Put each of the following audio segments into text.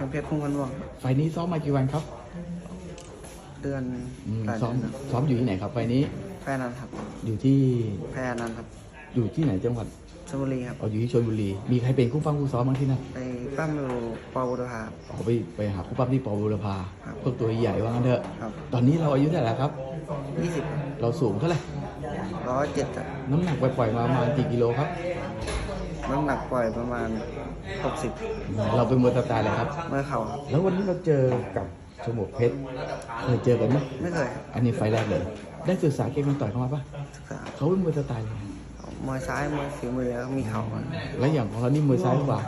กำเพชรพุ่งพันวงไฟล์นี้ซ้อมมากี่วันครับเดือนอืมหลายซ้อมเดือนครับซ้อมอยู่ที่ไหนครับไฟล์นี้แพร่นันครับอยู่ที่แพร่นันครับอยู่ที่ไหนจังหวัดชลบุรีครับ เอาอยู่ที่ชลบุรี มีใครเป็นคู่ฟังคู่ซ้อมบ้างที่นั่นไปปั้มอยู่ปอบุรพาออกไปไปหาคู่ปั๊มที่ปอบุรพาครับ พวกตัวใหญ่ว่างั้นเถอะ ครับตอนนี้เราอายุเท่าไหร่แล้วครับ ยี่สิบเราสูงเท่าไหร่ร้อยเจ็ดน้ำหนักปล่อยๆมาประมาณกี่กิโลครับ น้ำหนักปล่อยประมาณหกสิบเราเป็นมวยสไตล์อะไรครับ เมื่อเข่าครับแล้ววันนี้เราเจอกับชมกเพชรเคยเจอกันไหมไม่เคยครับอันนี้ไฟล์แรกเลย ได้ศึกษาเกมการต่อยเข้ามาปะศึกษาเขาเป็นมวยสไตล์อะไรมวยซ้ายมวยฝีมือแล้วมีเข่าครับแล้วอย่างของเรานี่มวยซ้ายหรือเปล่า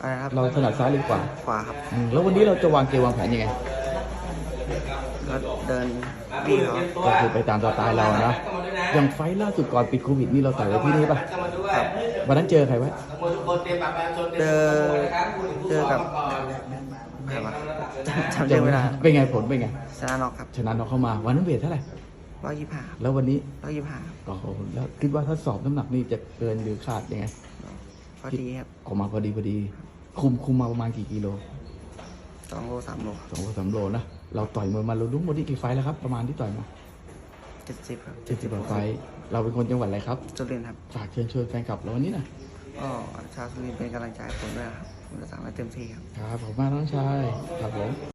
อะไรครับเราถนัดซ้ายหรือขวาขวาครับอืมแล้ววันนี้เราจะวางเกมวางแผนยังไง ก็เดินบี้เขาก็คือไปตามสไตล์เรานะ อย่างไฟล์ล่าสุดก่อนปิดโควิดนี่เราต่อยไว้ที่นี่ปะครับวันนั้นเจอใครไว้เจอเจอกับใครวะจำจำชื่อไม่ได้เป็นไงผลเป็นไงชนะน็อกครับชนะน้องเข้ามาวันนั้นเวทเท่าไหร่ร้อยยี่ห้าแล้ววันนี้ร้อยยี่ห้าก็โอ้โหแล้วคิดว่าถ้าสอบน้ำหนักนี่จะเกินหรือขาดยังไงพอดีครับออกมาพอดีพอดี คุมคุมมาประมาณกี่กิโลสองโลสามโลสองโลสามโลนะเราต่อยมวยมาเราลุ้มหมดที่กี่ไฟล์แล้วครับ ประมาณที่ต่อยมา เจ็ดสิบครับเจ็ดสิบกว่าไฟล์เราเป็นคนจังหวัดอะไรครับ จุลินทร์ครับฝากเชิญชวนแฟนคลับเราวันนี้หนะก็ชาวสุรินทร์เป็นกำลังใจให้ผมด้วยครับผมจะทำให้เต็มที่ครับ ครับผมมากน้องชายครับผม